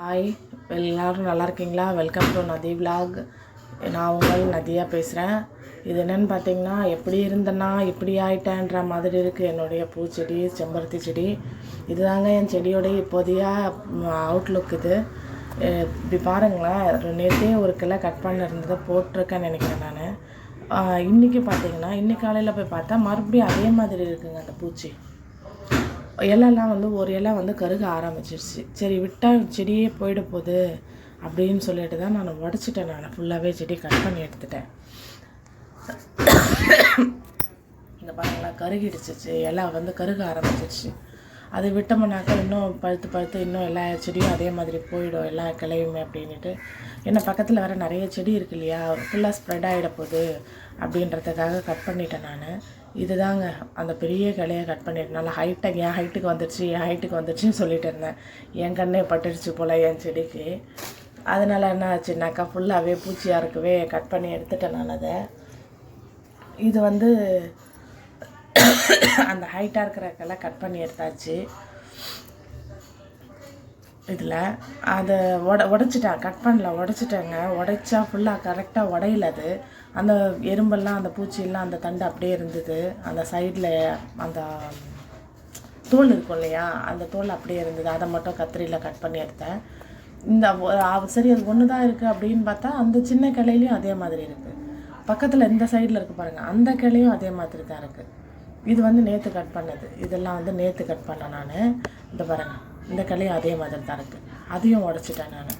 Hi எல்லோரும் நல்லா இருக்கீங்களா? வெல்கம் டு நதி விலாக் நான் உங்கள் நதியாக பேசுகிறேன் இது என்னென்னு பார்த்தீங்கன்னா எப்படி இருந்தேன்னா இப்படி ஆயிட்டேன்ற மாதிரி இருக்குது என்னுடைய பூச்செடி செம்பருத்தி செடி. இதுதாங்க என் செடியோடைய இப்போதைய அவுட்லுக் இது. இப்படி பாருங்களேன். நேற்றே ஒரு கிளை கட் பண்ணிருந்ததை போட்டிருக்கேன்னு நினைக்கிறேன் நான். இன்றைக்கி பார்த்தீங்கன்னா இன்னைக்கு காலையில் போய் பார்த்தா மறுபடியும் அதே மாதிரி இருக்குங்க அந்த பூச்சி. இலைலாம் வந்து ஒரு இலை வந்து கருக ஆரம்பிச்சிருச்சு. சரி விட்டால் செடியே போயிட போகுது அப்படின்னு சொல்லிட்டு தான் நான் உடச்சிட்டேன் நான். ஃபுல்லாகவே செடி கட் பண்ணி எடுத்துட்டேன். இங்கே பாருங்களா கருகிடுச்சிச்சு இலை வந்து கருக ஆரம்பிச்சிருச்சு. அது விட்டோம்னாக்கா இன்னும் பழுத்து பழுத்து இன்னும் எல்லா செடியும் அதே மாதிரி போயிடும் எல்லா கிளையுமே அப்படின்ட்டு ஏன்னா பக்கத்தில் வேறு நிறைய செடி இருக்கு இல்லையா? ஃபுல்லாக ஸ்ப்ரெட் ஆகிட போகுது அப்படின்றதுக்காக கட் பண்ணிட்டேன் நான். இதுதாங்க. அந்த பெரிய கிளையை கட் பண்ணிட்டேன் நல்லா ஹைட்டாக என் ஹைட்டுக்கு வந்துடுச்சு என் ஹைட்டுக்கு வந்துடுச்சுன்னு சொல்லிட்டு இருந்தேன். என் கண்ணே பட்டுடுச்சு போல் என் செடிக்கு. அதனால் என்ன ஆச்சுனாக்கா ஃபுல்லாகவே பூச்சியாக இருக்கவே கட் பண்ணி எடுத்துட்டேன் நான் அதை. இது வந்து அந்த ஹைட்டாக இருக்கிற கலை கட் பண்ணி எடுத்தாச்சு. இதில். அதை உட உடச்சிட்டேன் கட் பண்ணல உடச்சிட்டேங்க. உடைச்சா ஃபுல்லாக கரெக்டாக உடையல அது. அந்த எறும்பெல்லாம் அந்த பூச்சியெல்லாம் அந்த தண்டு அப்படியே இருந்தது. அந்த சைடில் அந்த தோல் இருக்கும் இல்லையா? அந்த தோல் அப்படியே இருந்தது. அதை மட்டும் கத்திரியில் கட் பண்ணி எடுத்தேன். இந்த சரி அது ஒன்று தான் இருக்குது அப்படின்னு பார்த்தா அந்த சின்ன கிளையிலையும் அதே மாதிரி இருக்குது பக்கத்தில் இந்த சைடில் இருக்குது பாருங்கள் அந்த கிளையும் அதே மாதிரி தான் இருக்குது இது வந்து நேற்று கட் பண்ணது. இதெல்லாம் வந்து நேற்று கட் பண்ணேன் நான். இந்த பாருங்க. இந்த கலையும் அதே மாதிரி தான் இருக்குது அதையும் உடச்சிட்டேன் நான்.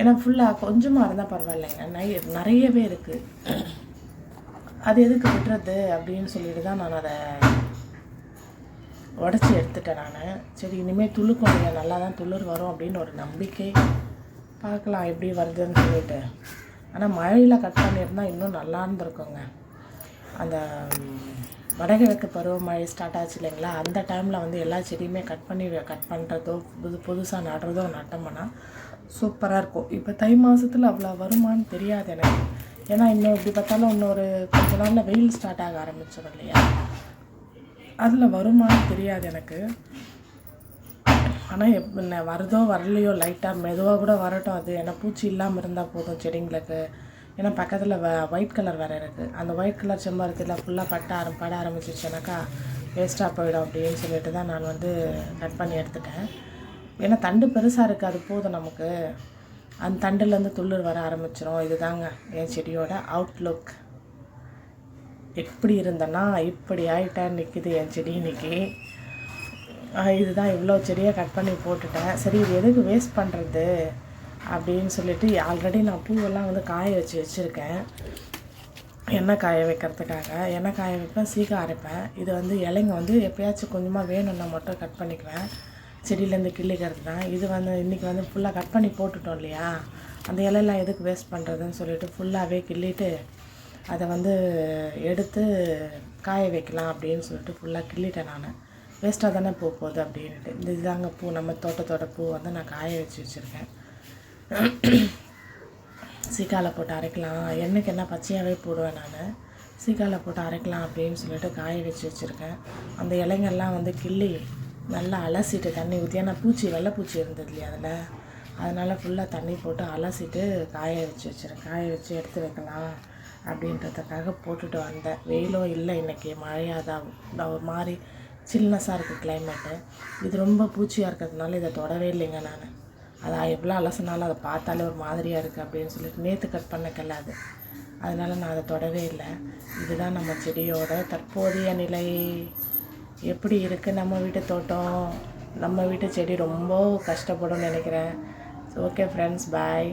ஏன்னா ஃபுல்லாக கொஞ்சமாக இருந்தால் பரவாயில்லைங்க நிறைய நிறையவே இருக்குது அது எதுக்கு விட்டுறது அப்படின்னு சொல்லிட்டு தான் நான் அதை உடச்சி எடுத்துட்டேன் நான். சரி இனிமேல் துளுக்கும் இல்லையா? நல்லா தான் துளிர் வரும் அப்படின்னு ஒரு நம்பிக்கை பார்க்கலாம் எப்படி வருதுன்னு சொல்லிட்டு. ஆனால் மழையில் கட் பண்ணியிருந்தால் இன்னும் நல்லா இருந்திருக்குங்க. அந்த வடகிழக்கு பருவமழை ஸ்டார்ட் ஆச்சு இல்லைங்களா? அந்த டைமில் வந்து எல்லா செடியுமே கட் பண்ணி கட் பண்ணுறதோ புது புதுசாக நடுறதோ நட்டோம்னா சூப்பராக இருக்கும். இப்போ தை மாதத்தில் அவ்வளோ வருமான்னு தெரியாது எனக்கு. ஏன்னா இன்னும் இப்படி பார்த்தாலும் இன்னொரு கொஞ்ச நாளில் வெயில் ஸ்டார்ட் ஆக ஆரம்பிச்சிடும் இல்லையா? அதில் வருமான்னு தெரியாது எனக்கு. ஆனால் எப் என்ன வருதோ வரலையோ லைட்டாக மெதுவாக கூட வரட்டும். அது ஏன்னா பூச்சி இல்லாமல் இருந்தால் போதும் செடிங்களுக்கு. ஏன்னா பக்கத்தில் வ ஒயிட் கலர் வேறு இருக்குது அந்த ஒயிட் கலர் செம்பருத்தியில் ஃபுல்லாக பட்ட ஆரம் பட ஆரம்பிச்சிச்சுனாக்கா வேஸ்ட்டாக போயிடும் அப்படின்னு சொல்லிட்டு தான் நான் வந்து கட் பண்ணி எடுத்துட்டேன். ஏன்னா தண்டு பெருசாக இருக்குது அது போதும் நமக்கு. அந்த தண்டுலேருந்து துளிர் வர ஆரம்பிச்சிரும். இதுதாங்க என் செடியோட அவுட்லுக் எப்படி இருந்தேன்னா இப்படி ஆகிட்டேன் நிற்குது என் செடி இன்னைக்கு. இதுதான் இவ்வளோ செடியை கட் பண்ணி போட்டுட்டேன். சரி இது எதுக்கு வேஸ்ட் பண்ணுறது அப்படின்னு சொல்லிட்டு ஆல்ரெடி நான் பூவெல்லாம் வந்து காய வச்சு வச்சுருக்கேன். எண்ணெய் காய வைக்கிறதுக்காக. எண்ணெய் காய வைப்பேன் சீக்கிரம் அரைப்பேன். இது வந்து இலைங்க வந்து எப்பயாச்சும் கொஞ்சமாக வேணும்னா மட்டும் கட் பண்ணிக்குவேன். செடியிலேருந்து கிள்ளிக்கிறது தான். இது வந்து இன்றைக்கி வந்து ஃபுல்லாக கட் பண்ணி போட்டுட்டோம் இல்லையா? அந்த இலையெல்லாம் எதுக்கு வேஸ்ட் பண்ணுறதுன்னு சொல்லிட்டு ஃபுல்லாகவே கிள்ளிட்டு அதை வந்து எடுத்து காய வைக்கலாம் அப்படின்னு சொல்லிட்டு ஃபுல்லாக கிள்ளிட்டேன் நான். வேஸ்ட்டாக தானே பூ போகுது அப்படின்ட்டு இந்த இதுதாங்க பூ நம்ம தோட்டத்தோட பூ வந்து நான் காய வச்சு வச்சுருக்கேன். சீக்காலை போட்டு அரைக்கலாம். எண்ணெய்க்கு என்ன பச்சையாகவே போடுவேன் நான். சீக்காலை போட்டு அரைக்கலாம் அப்படின்னு சொல்லிட்டு காய வச்சு வச்சுருக்கேன். அந்த இலைங்கெல்லாம் வந்து கிள்ளி நல்லா அலசிட்டு தண்ணி ஊற்றி ஏன்னா பூச்சி வெள்ளை பூச்சி இருந்தது இல்லையா அதில்? அதனால் ஃபுல்லாக தண்ணி போட்டு அலசிட்டு காய வச்சு வச்சுருக்கேன். காய வச்சு எடுத்து வைக்கலாம் அப்படின்றதுக்காக போட்டுட்டு வந்தேன். வெயிலும் இல்லை இன்றைக்கி மழையாக தான். ஒரு மாதிரி சில்னஸாக இருக்குது கிளைமேட்டு இது ரொம்ப பூச்சியாக இருக்கிறதுனால இதை தொடவே இல்லைங்க நான். அதை எவ்வளோ அலசினாலும் அதை பார்த்தாலே ஒரு மாதிரியாக இருக்குது அப்படின்னு சொல்லிட்டு நேற்று கட் பண்ண கிளை அதனால் நான் அதை தொடவே இல்லை. இதுதான் நம்ம செடியோட தற்போதைய நிலை. எப்படி இருக்குது நம்ம வீட்டு தோட்டம்? நம்ம வீட்டு செடி ரொம்ப கஷ்டப்படும்னு நினைக்கிறேன். Okay friends bye